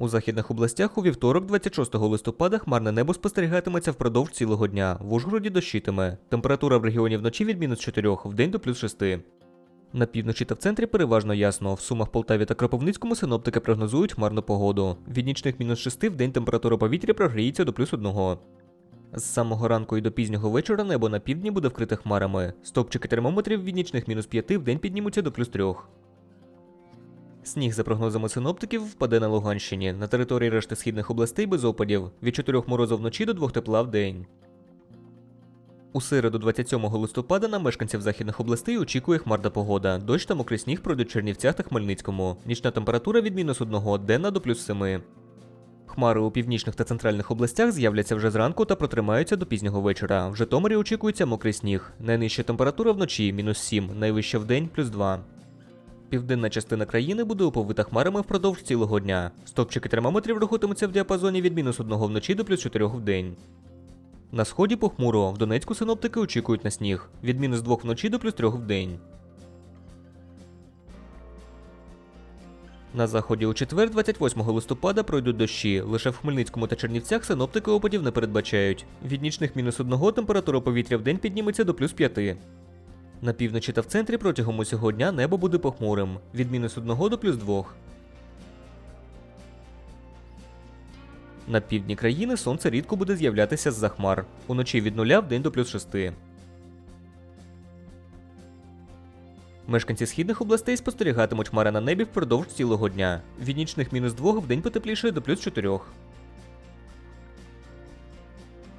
У західних областях у вівторок, 26 листопада, хмарне небо спостерігатиметься впродовж цілого дня. В Ужгороді дощитиме. Температура в регіоні вночі від мінус 4, в день до плюс 6. На півночі та в центрі переважно ясно. В Сумах, Полтаві та Кропивницькому синоптики прогнозують хмарну погоду. Від нічних мінус 6 в день температура повітря прогріється до плюс 1. З самого ранку і до пізнього вечора небо на півдні буде вкрите хмарами. Стопчики термометрів від нічних мінус 5 в день піднімуться до плюс 3. Сніг, за прогнозами синоптиків, впаде на Луганщині. На території решти східних областей без опадів. Від 4 морозу вночі до 2 тепла в день. У середу 27 листопада на мешканців західних областей очікує хмарна погода. Дощ та мокрий сніг пройдуть в Чернівцях та Хмельницькому. Нічна температура від мінус 1, денна до плюс 7. Хмари у північних та центральних областях з'являться вже зранку та протримаються до пізнього вечора. В Житомирі очікується мокрий сніг. Найнижча температура вночі мінус 7, найвища в день плюс 2. Південна частина країни буде оповита хмарами впродовж цілого дня. Стопчики термометрів рухатимуться в діапазоні від мінус 1 вночі до плюс 4 в день. На сході похмуро, в Донецьку синоптики очікують на сніг від мінус 2 вночі до плюс 3 в день. На заході у четвер, 28 листопада, пройдуть дощі. Лише в Хмельницькому та Чернівцях синоптики опадів не передбачають. Від нічних мінус 1 температура повітря в день підніметься до плюс 5. На півночі та в центрі протягом усього дня небо буде похмурим від мінус 1 до плюс 2. На півдні країни сонце рідко буде з'являтися з-за хмар. Уночі від 0 в день до плюс 6. Мешканці східних областей спостерігатимуть хмари на небі впродовж цілого дня. Від нічних мінус 2 в день потеплішає до плюс 4.